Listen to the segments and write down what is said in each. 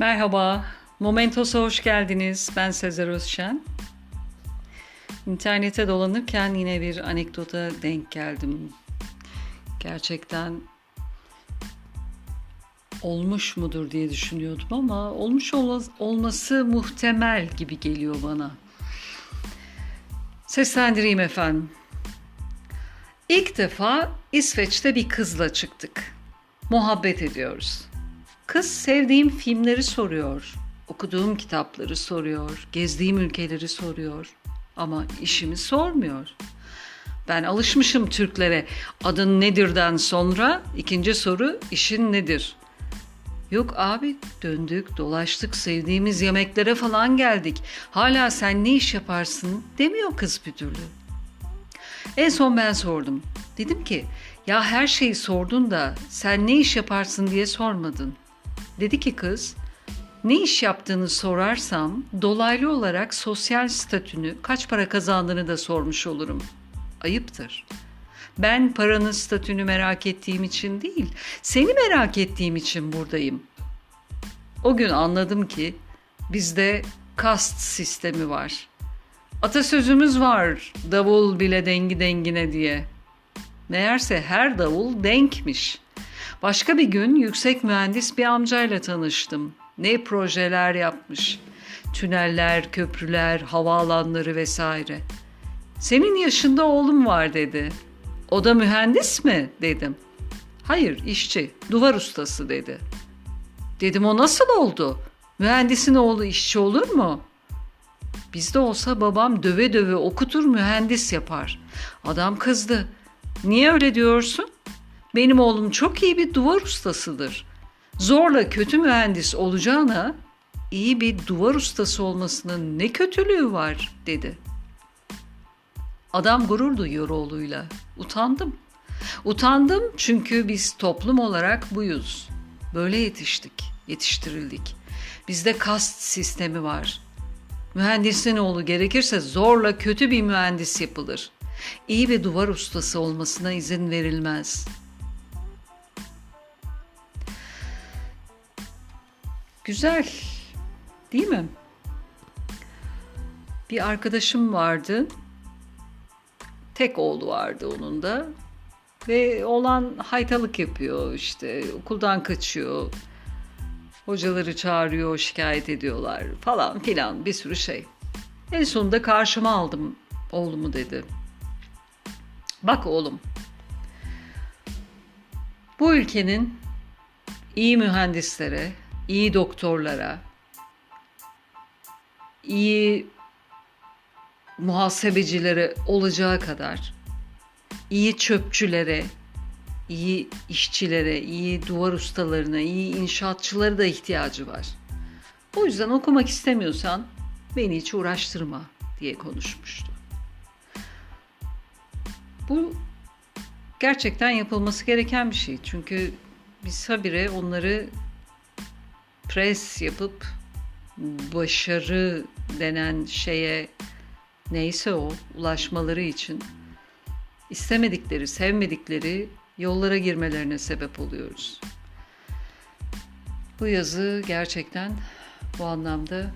Merhaba, Momentos'a hoş geldiniz. Ben Sezer Özşen. İnternete dolanırken yine bir anekdota denk geldim. Gerçekten olmuş mudur diye düşünüyordum ama olmuş olması muhtemel gibi geliyor bana. Seslendireyim efendim. İlk defa İsveç'te bir kızla çıktık. Muhabbet ediyoruz. Kız sevdiğim filmleri soruyor, okuduğum kitapları soruyor, gezdiğim ülkeleri soruyor ama işimi sormuyor. Ben alışmışım Türklere. Adın nedirden sonra ikinci soru işin nedir? Yok abi döndük dolaştık sevdiğimiz yemeklere falan geldik. Hala sen ne iş yaparsın demiyor kız bir türlü. En son ben sordum. Dedim ki ya her şeyi sordun da sen ne iş yaparsın diye sormadın. Dedi ki kız, ne iş yaptığını sorarsam dolaylı olarak sosyal statünü, kaç para kazandığını da sormuş olurum. Ayıptır. Ben paranın statünü merak ettiğim için değil, seni merak ettiğim için buradayım. O gün anladım ki bizde kast sistemi var. Atasözümüz var, davul bile dengi dengine diye. Meğerse her davul denkmiş.'' Başka bir gün yüksek mühendis bir amcayla tanıştım. Ne projeler yapmış. Tüneller, köprüler, havaalanları vesaire. Senin yaşında oğlum var dedi. O da mühendis mi dedim. Hayır işçi, duvar ustası dedi. Dedim o nasıl oldu? Mühendisin oğlu işçi olur mu? Bizde olsa babam döve döve okutur mühendis yapar. Adam kızdı. Niye öyle diyorsun? Benim oğlum çok iyi bir duvar ustasıdır. Zorla kötü mühendis olacağına iyi bir duvar ustası olmasının ne kötülüğü var dedi. Adam gurur duyuyor oğluyla. Utandım. Utandım çünkü biz toplum olarak buyuz. Böyle yetiştik, yetiştirildik. Bizde kast sistemi var. Mühendisin oğlu gerekirse zorla kötü bir mühendis yapılır. İyi bir duvar ustası olmasına izin verilmez.'' Güzel. Değil mi? Bir arkadaşım vardı. Tek oğlu vardı onun da. Ve olan haytalık yapıyor işte okuldan kaçıyor. Hocaları çağırıyor, şikayet ediyorlar falan filan bir sürü şey. En sonunda karşıma aldım oğlumu dedi. Bak oğlum. Bu ülkenin iyi mühendislere, iyi doktorlara, iyi muhasebecilere olacağı kadar iyi çöpçülere, iyi işçilere, iyi duvar ustalarına, iyi inşaatçılara da ihtiyacı var. O yüzden okumak istemiyorsan beni hiç uğraştırma diye konuşmuştu. Bu gerçekten yapılması gereken bir şey. Çünkü biz habire onları pres yapıp başarı denen şeye neyse o ulaşmaları için istemedikleri, sevmedikleri yollara girmelerine sebep oluyoruz. Bu yazı gerçekten bu anlamda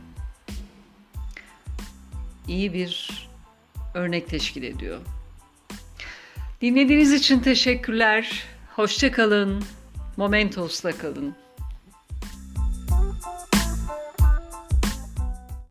iyi bir örnek teşkil ediyor. Dinlediğiniz için teşekkürler. Hoşça kalın. Momentos'la kalın.